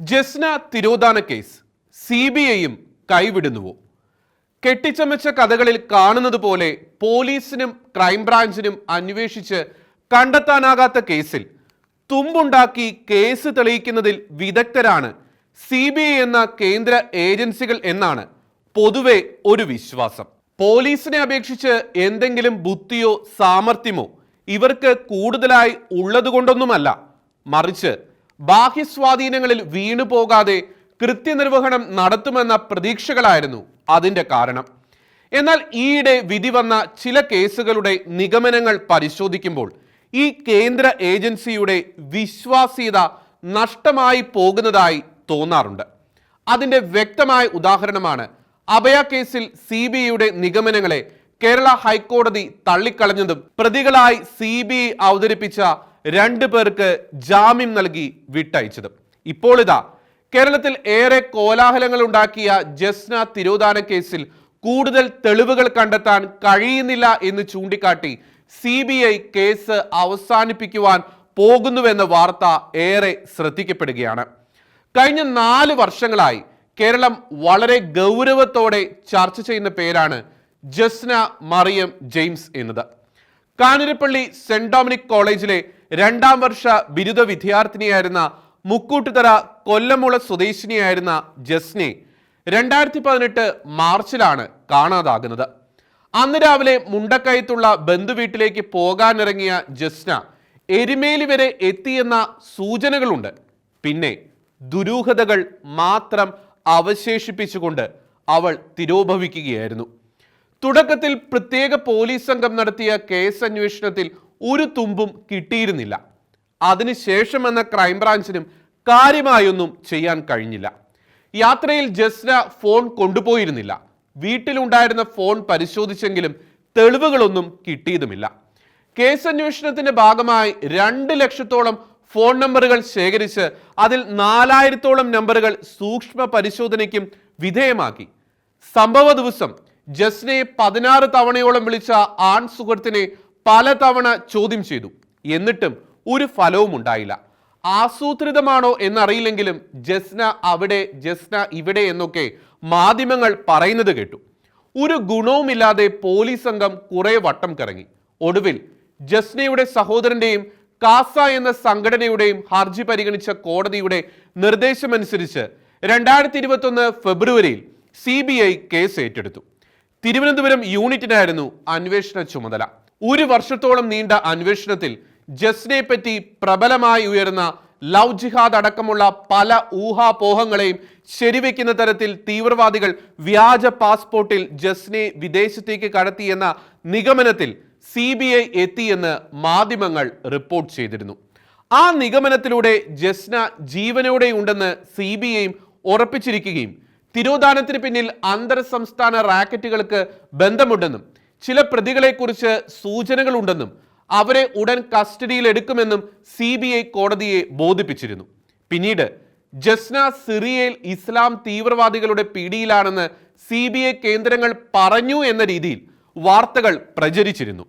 ജസ്ന തിരോധാന case. C B ഐയും കൈവിടുന്നുവോ? കെട്ടിച്ചമച്ച കഥകളിൽ കാണുന്നത് പോലെ പോലീസിനും ക്രൈംബ്രാഞ്ചിനും അന്വേഷിച്ച് കണ്ടെത്താനാകാത്ത കേസിൽ തുമ്പുണ്ടാക്കി കേസ് തെളിയിക്കുന്നതിൽ വിദഗ്ധരാണ് സി ബി ഐ എന്ന കേന്ദ്ര ഏജൻസികൾ എന്നാണ് പൊതുവെ ഒരു വിശ്വാസം. പോലീസിനെ അപേക്ഷിച്ച് എന്തെങ്കിലും ബുദ്ധിയോ സാമർഥ്യമോ ഇവർക്ക് കൂടുതലായി ഉള്ളതുകൊണ്ടൊന്നുമല്ല. മറിച്ച് ബാഹ്യസ്വാധീനങ്ങളിൽ വീണു പോകാതെ കൃത്യനിർവഹണം നടത്തുമെന്ന പ്രതീക്ഷകളായിരുന്നു അതിന്റെ കാരണം. എന്നാൽ ഈയിടെ വിധി വന്ന ചില കേസുകളുടെ നിഗമനങ്ങൾ പരിശോധിക്കുമ്പോൾ ഈ കേന്ദ്ര ഏജൻസിയുടെ വിശ്വാസ്യത നഷ്ടമായി പോകുന്നതായി തോന്നാറുണ്ട്. അതിന്റെ വ്യക്തമായ ഉദാഹരണമാണ് അഭയ കേസിൽ സി ബി ഐയുടെ നിഗമനങ്ങളെ കേരള ഹൈക്കോടതി തള്ളിക്കളഞ്ഞതും പ്രതികളായി സി ബി ഐ അവതരിപ്പിച്ച രണ്ടു പേർക്ക് ജാമ്യം നൽകി വിട്ടയച്ചത്. ഇപ്പോൾ ഇതാ കേരളത്തിൽ ഏറെ കോലാഹലങ്ങൾ ഉണ്ടാക്കിയ ജസ്ന തിരോധാന കേസിൽ കൂടുതൽ തെളിവുകൾ കണ്ടെത്താൻ കഴിയുന്നില്ല എന്ന് ചൂണ്ടിക്കാട്ടി സി ബി ഐ കേസ് അവസാനിപ്പിക്കുവാൻ പോകുന്നുവെന്ന വാർത്ത ഏറെ ശ്രദ്ധിക്കപ്പെടുകയാണ്. കഴിഞ്ഞ നാല് വർഷങ്ങളായി കേരളം വളരെ ഗൗരവത്തോടെ ചർച്ച ചെയ്യുന്ന പേരാണ് ജസ്ന മറിയം ജെയിംസ് എന്നത്. കാഞ്ഞിരപ്പള്ളി സെന്റ് ഡൊമിനിക് കോളേജിലെ രണ്ടാം വർഷ ബിരുദ വിദ്യാർത്ഥിനിയായിരുന്ന മുക്കൂട്ടുതറ കൊല്ലമുള സ്വദേശിനിയായിരുന്ന ജസ്നെ രണ്ടായിരത്തി പതിനെട്ട് മാർച്ചിലാണ് കാണാതാകുന്നത്. അന്ന് രാവിലെ മുണ്ടക്കയത്തുള്ള ബന്ധുവീട്ടിലേക്ക് പോകാനിറങ്ങിയ ജസ്ന എരുമേലി വരെ എത്തിയെന്ന സൂചനകളുണ്ട്. പിന്നെ ദുരൂഹതകൾ മാത്രം അവശേഷിപ്പിച്ചുകൊണ്ട് അവൾ തിരോഭവിക്കുകയായിരുന്നു. തുടക്കത്തിൽ പ്രത്യേക പോലീസ് സംഘം നടത്തിയ കേസ് അന്വേഷണത്തിൽ ഒരു തുമ്പും കിട്ടിയിരുന്നില്ല. അതിനുശേഷം എന്ന ക്രൈംബ്രാഞ്ചിനും കാര്യമായൊന്നും ചെയ്യാൻ കഴിഞ്ഞില്ല. യാത്രയിൽ ജസ്ന ഫോൺ കൊണ്ടുപോയിരുന്നില്ല. വീട്ടിലുണ്ടായിരുന്ന ഫോൺ പരിശോധിച്ചെങ്കിലും തെളിവുകളൊന്നും കിട്ടിയതുമില്ല. കേസ് അന്വേഷണത്തിന്റെ ഭാഗമായി രണ്ട് ലക്ഷത്തോളം ഫോൺ നമ്പറുകൾ ശേഖരിച്ച് അതിൽ നാലായിരത്തോളം നമ്പറുകൾ സൂക്ഷ്മ പരിശോധനയ്ക്കും വിധേയമാക്കി. സംഭവ ദിവസം ജസ്നയെ പതിനാറ് തവണയോളം വിളിച്ച ആൺ സുഹൃത്തിനെ പലതവണ ചോദ്യം ചെയ്തു. എന്നിട്ടും ഒരു ഫലവും ഉണ്ടായില്ല. ആസൂത്രിതമാണോ എന്നറിയില്ലെങ്കിലും ജസ്ന അവിടെ ജസ്ന ഇവിടെ എന്നൊക്കെ മാധ്യമങ്ങൾ പറയുന്നത് കേട്ടു. ഒരു ഗുണവുമില്ലാതെ പോലീസ് സംഘം കുറെ വട്ടം കറങ്ങി. ഒടുവിൽ ജസ്നയുടെ സഹോദരന്റെയും കാസ എന്ന സംഘടനയുടെയും ഹർജി പരിഗണിച്ച കോടതിയുടെ നിർദ്ദേശമനുസരിച്ച് രണ്ടായിരത്തി ഇരുപത്തൊന്ന് ഫെബ്രുവരിയിൽ സി ബി ഐ കേസ് ഏറ്റെടുത്തു. തിരുവനന്തപുരം യൂണിറ്റിനായിരുന്നു അന്വേഷണ ചുമതല. ഒരു വർഷത്തോളം നീണ്ട അന്വേഷണത്തിൽ ജസ്നെ പറ്റി പ്രബലമായി ഉയർന്ന ലവ് ജിഹാദ് അടക്കമുള്ള പല ഊഹാപോഹങ്ങളെയും ശരിവെക്കുന്ന തരത്തിൽ തീവ്രവാദികൾ വ്യാജ പാസ്പോർട്ടിൽ ജസ്നെ വിദേശത്തേക്ക് കടത്തിയെന്ന നിഗമനത്തിൽ സി ബി ഐ എത്തിയെന്ന് മാധ്യമങ്ങൾ റിപ്പോർട്ട് ചെയ്തിരുന്നു. ആ നിഗമനത്തിലൂടെ ജസ്ന ജീവനോടെ ഉണ്ടെന്ന് സി ബി ഐയും ഉറപ്പിച്ചിരിക്കുകയും തിരോധാനത്തിന് പിന്നിൽ അന്തർ സംസ്ഥാന റാക്കറ്റുകൾക്ക് ബന്ധമുണ്ടെന്നും ചില പ്രതികളെക്കുറിച്ച് സൂചനകളുണ്ടെന്നും അവരെ ഉടൻ കസ്റ്റഡിയിൽ എടുക്കുമെന്നും സി ബി ഐ കോടതിയെ ബോധിപ്പിച്ചിരുന്നു. പിന്നീട് ജസ്ന സിറിയയിൽ ഇസ്ലാം തീവ്രവാദികളുടെ പിടിയിലാണെന്ന് സി ബി ഐ കേന്ദ്രങ്ങൾ പറഞ്ഞു എന്ന രീതിയിൽ വാർത്തകൾ പ്രചരിച്ചിരുന്നു.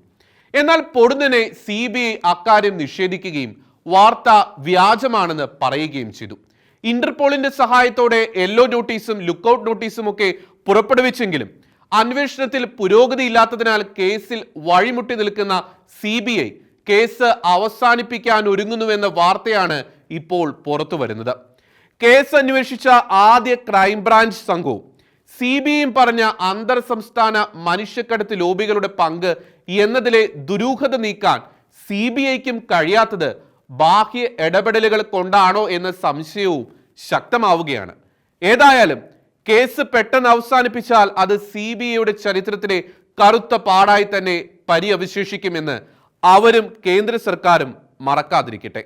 എന്നാൽ പൊടുന്നനെ സി ബി ഐ അക്കാര്യം നിഷേധിക്കുകയും വാർത്ത വ്യാജമാണെന്ന് പറയുകയും ചെയ്തു. ഇന്റർപോളിന്റെ സഹായത്തോടെ യെല്ലോ നോട്ടീസും ലുക്കൌട്ട് നോട്ടീസും ഒക്കെ പുറപ്പെടുവിച്ചെങ്കിലും അന്വേഷണത്തിൽ പുരോഗതി ഇല്ലാത്തതിനാൽ കേസിൽ വഴിമുട്ടി നിൽക്കുന്ന സി ബി ഐ കേസ് അവസാനിപ്പിക്കാൻ ഒരുങ്ങുന്നുവെന്ന വാർത്തയാണ് ഇപ്പോൾ പുറത്തു വരുന്നത്. കേസ് അന്വേഷിച്ച ആദ്യ ക്രൈംബ്രാഞ്ച് സംഘവും സി ബി ഐയും പറഞ്ഞ അന്തർ സംസ്ഥാന മനുഷ്യക്കടത്ത് ലോബികളുടെ പങ്ക് എന്നതിലെ ദുരൂഹത നീക്കാൻ സി ബി ഐക്കും കഴിയാത്തത് ബാഹ്യ ഇടപെടലുകൾ കൊണ്ടാണോ എന്ന സംശയവും ശക്തമാവുകയാണ്. ഏതായാലും കേസ് പെട്ടെന്ന് അവസാനിപ്പിച്ചാൽ അത് സി ബി ഐയുടെ ചരിത്രത്തിലെ കറുത്ത പാടായി തന്നെ പരിയവശേഷിക്കുമെന്ന് അവരും കേന്ദ്ര സർക്കാരും മറക്കാതിരിക്കട്ടെ.